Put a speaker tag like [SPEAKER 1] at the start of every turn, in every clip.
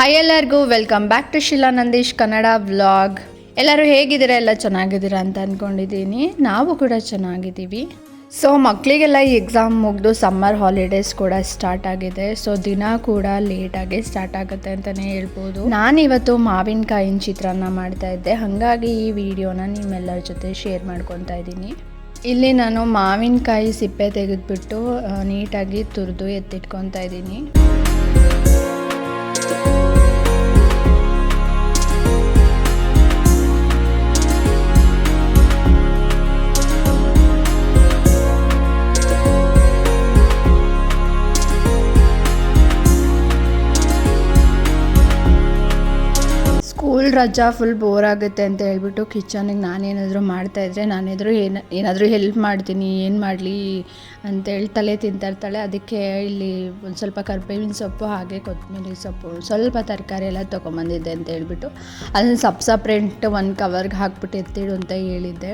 [SPEAKER 1] Hi ಎಲ್ಲರಿಗೂ welcome back to ಶಿಲಾ Nandish Kannada vlog ಎಲ್ಲರೂ ಹೇಗಿದ್ದೀರಾ? ಎಲ್ಲ ಚೆನ್ನಾಗಿದ್ದೀರಾ ಅಂತ ಅಂದ್ಕೊಂಡಿದ್ದೀನಿ ನಾವು ಕೂಡ ಚೆನ್ನಾಗಿದ್ದೀವಿ. ಸೊ ಮಕ್ಕಳಿಗೆಲ್ಲ ಎಕ್ಸಾಮ್ ಮುಗಿದು ಸಮ್ಮರ್ ಹಾಲಿಡೇಸ್ ಕೂಡ ಸ್ಟಾರ್ಟ್ ಆಗಿದೆ. ಸೊ ದಿನ ಕೂಡ ಲೇಟಾಗಿ ಸ್ಟಾರ್ಟ್ ಆಗುತ್ತೆ ಅಂತಲೇ ಹೇಳ್ಬೋದು. ನಾನಿವತ್ತು ಮಾವಿನಕಾಯಿನ ಚಿತ್ರಾನ್ನ ಮಾಡ್ತಾ ಇದ್ದೆ. ಹಾಗಾಗಿ ಈ ವಿಡಿಯೋನ ನಿಮ್ಮೆಲ್ಲರ ಜೊತೆ ಶೇರ್ ಮಾಡ್ಕೊತಾ ಇದ್ದೀನಿ. ಇಲ್ಲಿ ನಾನು ಮಾವಿನಕಾಯಿ ಸಿಪ್ಪೆ ತೆಗೆದುಬಿಟ್ಟು ನೀಟಾಗಿ ತುರಿದು ಎತ್ತಿಟ್ಕೊತಾ ಇದ್ದೀನಿ. ಸ್ಕೂಲ್ ರಜಾ ಫುಲ್ ಬೋರ್ ಆಗುತ್ತೆ ಅಂತ ಹೇಳ್ಬಿಟ್ಟು ಕಿಚನಿಗೆ ನಾನೇನಾದರೂ ಮಾಡ್ತಾಯಿದ್ರೆ ನಾನೇನಾದರೂ ಏನು, ಏನಾದರೂ ಹೆಲ್ಪ್ ಮಾಡ್ತೀನಿ, ಏನು ಮಾಡಲಿ ಅಂತೇಳಿ ತಲೆ ತಿಂತಾ ಇರ್ತಾಳೆ. ಅದಕ್ಕೆ ಇಲ್ಲಿ ಒಂದು ಸ್ವಲ್ಪ ಕರ್ಬೇವಿನ ಸೊಪ್ಪು ಹಾಗೆ ಕೊತ್ತಂಬರಿ ಸೊಪ್ಪು, ಸ್ವಲ್ಪ ತರಕಾರಿ ಎಲ್ಲ ತೊಗೊಂಬಂದಿದ್ದೆ ಅಂತ ಹೇಳ್ಬಿಟ್ಟು ಅದನ್ನು ಸಪ್ ಸಪ್ರೇಟ್ ಒಂದು ಕವರ್ಗೆ ಹಾಕ್ಬಿಟ್ಟು ಎತ್ತಿಡು ಅಂತ ಹೇಳಿದ್ದೆ.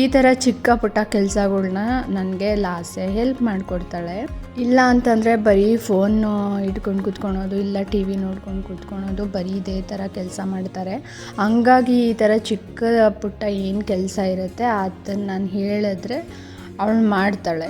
[SPEAKER 1] ಈ ಥರ ಚಿಕ್ಕ ಪುಟ್ಟ ಕೆಲಸಗಳ್ನ ನನಗೆ ಲಾಸೆ ಹೆಲ್ಪ್ ಮಾಡಿಕೊಡ್ತಾಳೆ. ಇಲ್ಲ ಅಂತಂದರೆ ಬರೀ ಫೋನು ಇಟ್ಕೊಂಡು ಕೂತ್ಕೊಳೋದು, ಇಲ್ಲ ಟಿ ವಿ ನೋಡ್ಕೊಂಡು ಕೂತ್ಕೊಳೋದು, ಬರೀ ಇದೇ ಥರ ಕೆಲಸ ಮಾಡ್ತಾರೆ. ಹಂಗಾಗಿ ಈ ಥರ ಚಿಕ್ಕ ಪುಟ್ಟ ಏನು ಕೆಲಸ ಇರುತ್ತೆ ಅದನ್ನು ನಾನು ಹೇಳಿದ್ರೆ ಅವಳು ಮಾಡ್ತಾಳೆ.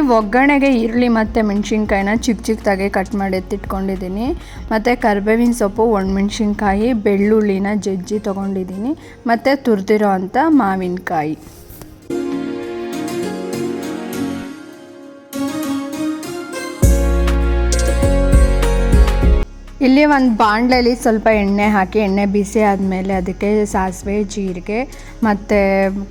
[SPEAKER 1] ಒಗ್ಗರಣೆಗೆ ಈರುಳ್ಳಿ ಮತ್ತು ಮೆಣಸಿನ್ಕಾಯಿನ ಚಿಕ್ಕ ಚಿಕ್ಕದಾಗಿ ಕಟ್ ಮಾಡಿ ಎತ್ತಿಟ್ಕೊಂಡಿದ್ದೀನಿ. ಮತ್ತು ಕರ್ಬೇವಿನ ಸೊಪ್ಪು, ಒಣಮೆಣ್ಸಿನ್ಕಾಯಿ, ಬೆಳ್ಳುಳ್ಳಿನ ಜಜ್ಜಿ ತೊಗೊಂಡಿದ್ದೀನಿ. ಮತ್ತು ತುರಿದಿರೋ ಅಂಥ ಮಾವಿನಕಾಯಿ. ಇಲ್ಲಿ ಒಂದು ಬಾಣಲೆಯಲ್ಲಿ ಸ್ವಲ್ಪ ಎಣ್ಣೆ ಹಾಕಿ, ಎಣ್ಣೆ ಬಿಸಿ ಆದಮೇಲೆ ಅದಕ್ಕೆ ಸಾಸಿವೆ, ಜೀರಿಗೆ ಮತ್ತು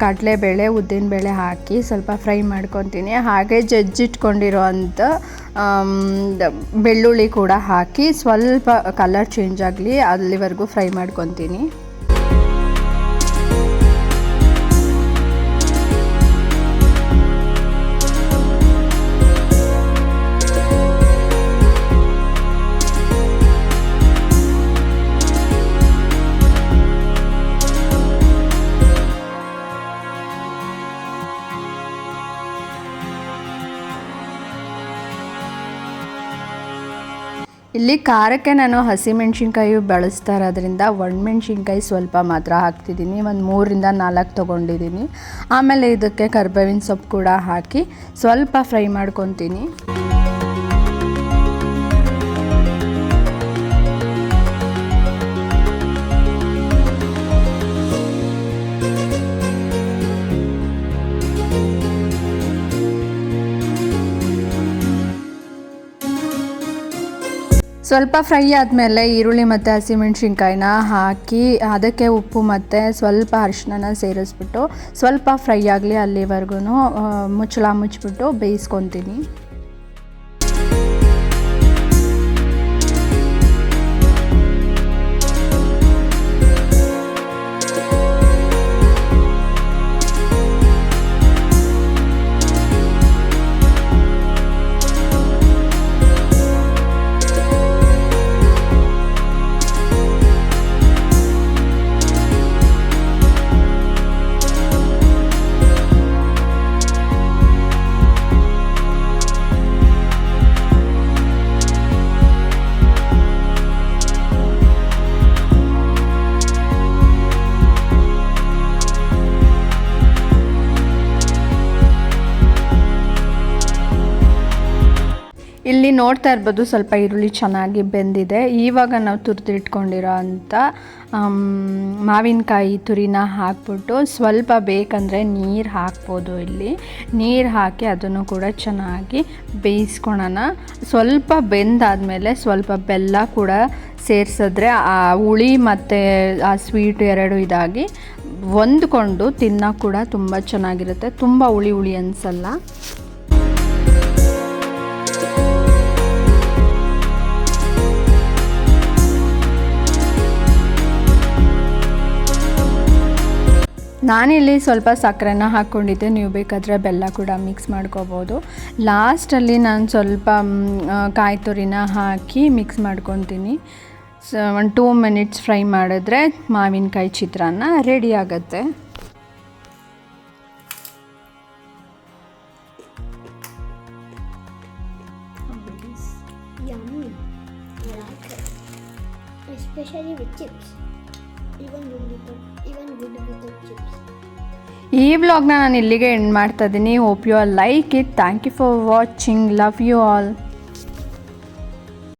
[SPEAKER 1] ಕಡಲೆಬೇಳೆ, ಉದ್ದಿನಬೇಳೆ ಹಾಕಿ ಸ್ವಲ್ಪ ಫ್ರೈ ಮಾಡ್ಕೊತೀನಿ. ಹಾಗೆ ಜಜ್ಜಿಟ್ಕೊಂಡಿರೋ ಅಂಥ ಬೆಳ್ಳುಳ್ಳಿ ಕೂಡ ಹಾಕಿ ಸ್ವಲ್ಪ ಕಲರ್ ಚೇಂಜ್ ಆಗಲಿ ಅಲ್ಲಿವರೆಗೂ ಫ್ರೈ ಮಾಡ್ಕೊತೀನಿ. ಇಲ್ಲಿ ಖಾರಕ್ಕೆ ನಾನು ಹಸಿಮೆಣ್ಸಿನ್ಕಾಯಿ ಬಳಸ್ತಾ ಇರೋದ್ರಿಂದ ಒಣಮೆಣ್ಸಿನ್ಕಾಯಿ ಸ್ವಲ್ಪ ಮಾತ್ರ ಹಾಕ್ತಿದ್ದೀನಿ. ಒಂದು ಮೂರಿಂದ ನಾಲ್ಕು ತೊಗೊಂಡಿದ್ದೀನಿ. ಆಮೇಲೆ ಇದಕ್ಕೆ ಕರ್ಬೇವಿನ ಸೊಪ್ಪು ಕೂಡ ಹಾಕಿ ಸ್ವಲ್ಪ ಫ್ರೈ ಮಾಡ್ಕೊತೀನಿ. ಸ್ವಲ್ಪ ಫ್ರೈ ಆದಮೇಲೆ ಈರುಳ್ಳಿ ಮತ್ತು ಹಸಿಮೆಣ್ಸಿನ್ಕಾಯಿನ ಹಾಕಿ, ಅದಕ್ಕೆ ಉಪ್ಪು ಮತ್ತು ಸ್ವಲ್ಪ ಅರಿಶಿನ ಸೇರಿಸ್ಬಿಟ್ಟು ಸ್ವಲ್ಪ ಫ್ರೈ ಆಗಲಿ ಅಲ್ಲಿವರೆಗೂ ಮುಚ್ಚಳ ಮುಚ್ಚಿಬಿಟ್ಟು ಬೇಯಿಸ್ಕೊತೀನಿ. ನೋಡ್ತಾ ಇರ್ಬೋದು ಸ್ವಲ್ಪ ಈರುಳ್ಳಿ ಚೆನ್ನಾಗಿ ಬೆಂದಿದೆ. ಇವಾಗ ನಾವು ತುರಿದಿಟ್ಕೊಂಡಿರೋ ಅಂಥ ಮಾವಿನಕಾಯಿ ತುರಿನ ಹಾಕ್ಬಿಟ್ಟು ಸ್ವಲ್ಪ ಬೇಕಂದರೆ ನೀರು ಹಾಕ್ಬೋದು ಇಲ್ಲಿ. ನೀರು ಹಾಕಿ ಅದನ್ನು ಕೂಡ ಚೆನ್ನಾಗಿ ಬೇಯಿಸ್ಕೊಳೋಣ. ಸ್ವಲ್ಪ ಬೆಂದಾದಮೇಲೆ ಸ್ವಲ್ಪ ಬೆಲ್ಲ ಕೂಡ ಸೇರಿಸಿದ್ರೆ ಆ ಹುಳಿ ಮತ್ತು ಆ ಸ್ವೀಟ್ ಎರಡು ಇದಾಗಿ ಹೊಂದ್ಕೊಂಡು ತಿನ್ನೋಕೆ ಕೂಡ ತುಂಬ ಚೆನ್ನಾಗಿರುತ್ತೆ. ತುಂಬ ಹುಳಿ ಹುಳಿ ಅನಿಸಲ್ಲ. ನಾನಿಲ್ಲಿ ಸ್ವಲ್ಪ ಸಕ್ಕರೆನ ಹಾಕ್ಕೊಂಡಿದ್ದೆ. ನೀವು ಬೇಕಾದರೆ ಬೆಲ್ಲ ಕೂಡ ಮಿಕ್ಸ್ ಮಾಡ್ಕೋಬೋದು. ಲಾಸ್ಟಲ್ಲಿ ನಾನು ಸ್ವಲ್ಪ ಕಾಯಿ ತುರಿನ ಹಾಕಿ ಮಿಕ್ಸ್ ಮಾಡ್ಕೊತೀನಿ. ಸೊ, ಒಂದು ಟೂ ಮಿನಿಟ್ಸ್ ಫ್ರೈ ಮಾಡಿದ್ರೆ ಮಾವಿನಕಾಯಿ ಚಿತ್ರಾನ್ನ ರೆಡಿ ಆಗುತ್ತೆ. ಈ ವ್ಲಾಗ್ನ ನಾನು ಇಲ್ಲಿಗೆ ಎಂಡ್ ಮಾಡ್ತಾ ಇದ್ದೀನಿ. Hope you all like it thank you for watching love you all